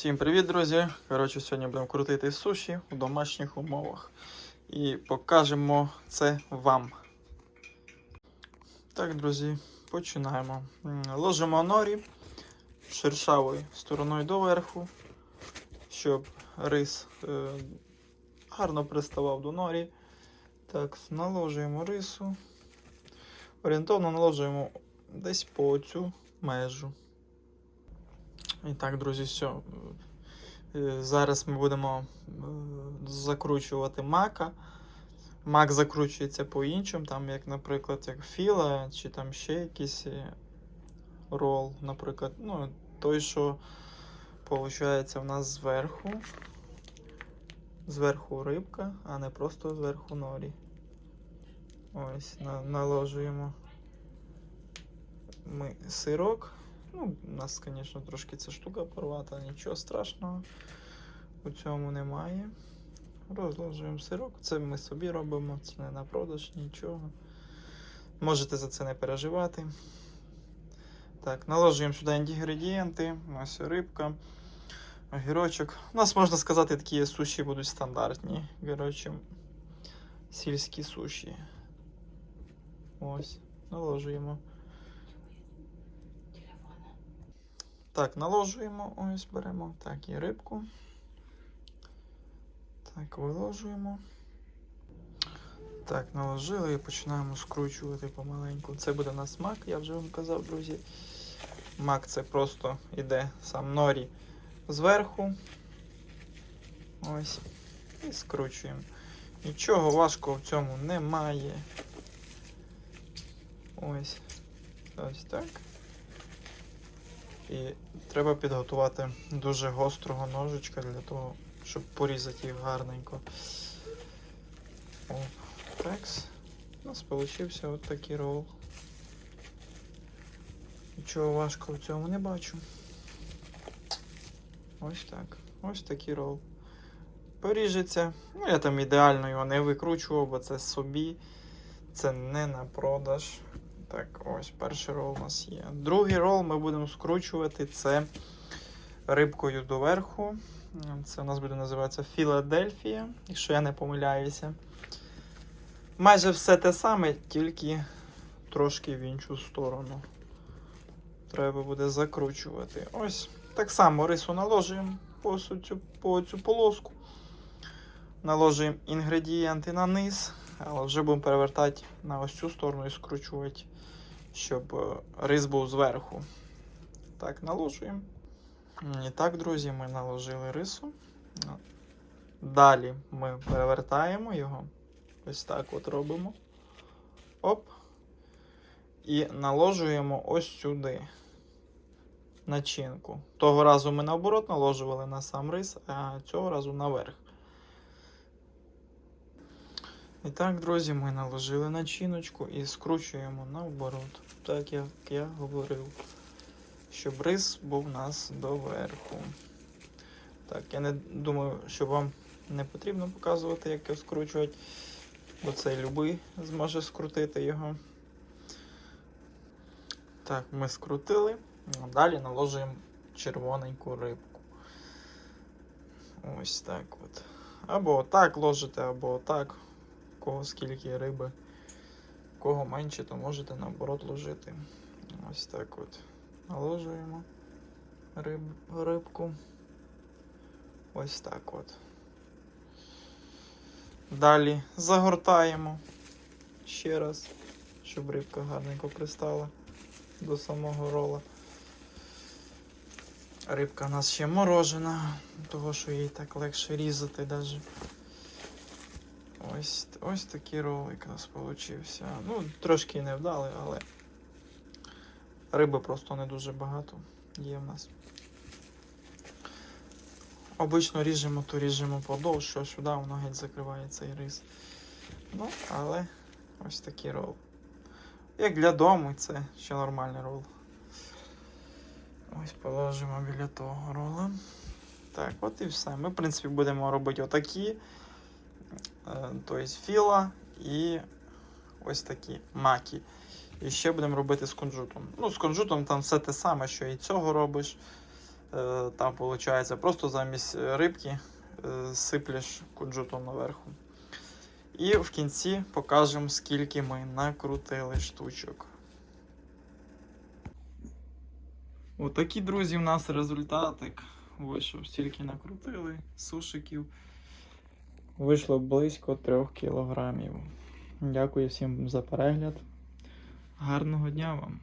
Всім привіт, друзі! Коротше, сьогодні будемо крутити суші у домашніх умовах. І покажемо це вам. Так, друзі, починаємо. Ложимо норі шершавою стороною доверху, щоб рис е, гарно приставав до норі. Так, наложуємо рису. Орієнтовно наложуємо десь по цю межу. І так, друзі, все. Зараз ми будемо е, закручувати мака. Мак закручується по-іншому, там, як, наприклад, як філа, чи там ще якийсь е, рол, наприклад. Ну, той, що виходить в нас зверху. Зверху рибка, а не просто зверху норі. Ось, на, наложуємо ми сирок. Ну, нас, звісно, трошки ця штука порвата, нічого страшного у цьому немає. Розложуємо сирок. Це ми собі робимо, це не на продаж, нічого. Можете за це не переживати. Так, наложуємо сюди інгредієнти. Ось рибка, огірочок. У нас, можна сказати, такі суші будуть стандартні. Коротше, сільські суші. Ось, наложуємо. Так, наложуємо, ось беремо. Так, і рибку. Так, виложуємо. Так, наложили і починаємо скручувати помаленьку. Це буде на смак, я вже вам казав, друзі. Мак це просто іде сам норі зверху. Ось. І скручуємо. Нічого важкого в цьому немає. Ось. Ось так. І треба підготувати дуже гострого ножичка для того, щоб порізати їх гарненько. О, такс. У нас вийшов от такий рол. Нічого важкого в цьому не бачу. Ось так. Ось такий рол. Поріжеться. Ну, я там ідеально його не викручував, бо це собі. Це не на продаж. Так, ось перший рол у нас є. Другий рол ми будемо скручувати це рибкою доверху. Це у нас буде називатися Філадельфія, якщо я не помиляюся. Майже все те саме, тільки трошки в іншу сторону. Треба буде закручувати. Ось так само рису наложуємо по цю, по цю полоску. Наложуємо інгредієнти на низ, але вже будемо перевертати на ось цю сторону і скручувати, щоб е, рис був зверху. Так, наложуємо. І так, друзі, ми наложили рису. Далі ми перевертаємо його. Ось так от робимо. Оп. І наложуємо ось сюди начинку. Того разу ми наоборот наложували на сам рис, а цього разу наверх. І так, друзі, ми наложили начиночку і скручуємо наоборот. Так як я говорив щоб рис був у нас доверху. Так, я не думаю, що вам не потрібно показувати, як його скручувати, бо це любий зможе скрутити його. Так, ми скрутили. Далі наложуємо червоненьку рибку. Ось так от. Або отак ложите, або отак. Кого скільки риби. Кого менше, то можете наоборот ложити. Ось так от наложуємо риб, рибку. Ось так от. Далі загортаємо ще раз, щоб рибка гарненько пристала до самого рола. Рибка у нас ще морожена, того що їй так легше різати навіть. Ось, ось такий ролик у нас получився. Ну, трошки невдалий, але Риби просто не дуже багато є в нас. Обично ріжемо, то ріжемо подовж, що сюди воно геть закриває цей рис. Ну, але ось такий рол. Як для дому, це ще нормальний рол. Ось положимо біля того рола. Так, от і все. Ми, в принципі, будемо робити отакі. Тобто філа і ось такі маки. І ще будемо робити з кунжутом. Ну, з кунжутом там все те саме, що і цього робиш. Е, Там виходить, просто замість е, рибки е, сиплеш кунжутом наверху. І в кінці покажемо, скільки ми накрутили штучок. Отакі, друзі, у нас результатик. Вийшов, стільки накрутили сушиків. Вийшло близько 3 кілограмів. Дякую всім за перегляд. Гарного дня вам!